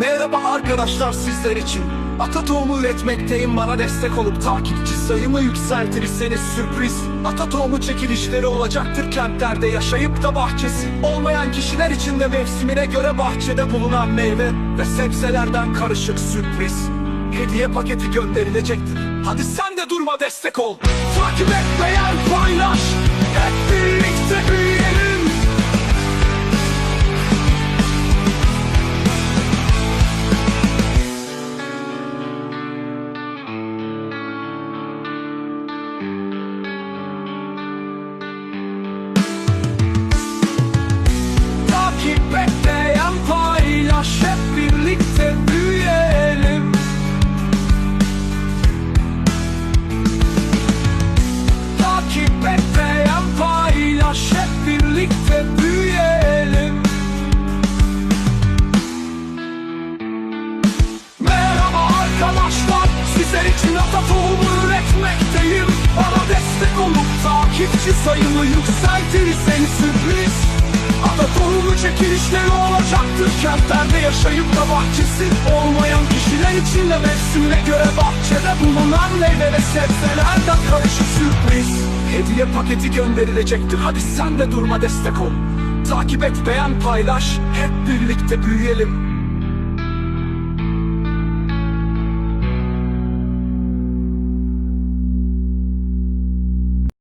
Merhaba arkadaşlar sizler için. Ata tohumu üretmekteyim. Bana destek olup takipçi sayımı yükseltirseniz sürpriz. Ata tohumu çekilişleri olacaktır kentlerde yaşayıp da bahçesi. Olmayan kişiler için de mevsimine göre bahçede bulunan meyve ve sebzelerden karışık sürpriz. Hediye paketi gönderilecektir. Hadi sen de durma destek ol. Takip et beğen paylaş arkadaşlar Sizler için ata tohumu üretmekteyim. Bana destek olup takipçi sayımı yükseltirseniz sürpriz. Ata tohumu çekilişleri olacaktır. Kentlerde yaşayıp da bahçesi olmayan kişiler için de mevsimine göre bahçede bulunan meyve ve sebzelerden karışık sürpriz. Hediye paketi gönderilecektir. Hadi sen de durma destek ol. Takip et beğen paylaş. Hep birlikte büyüyelim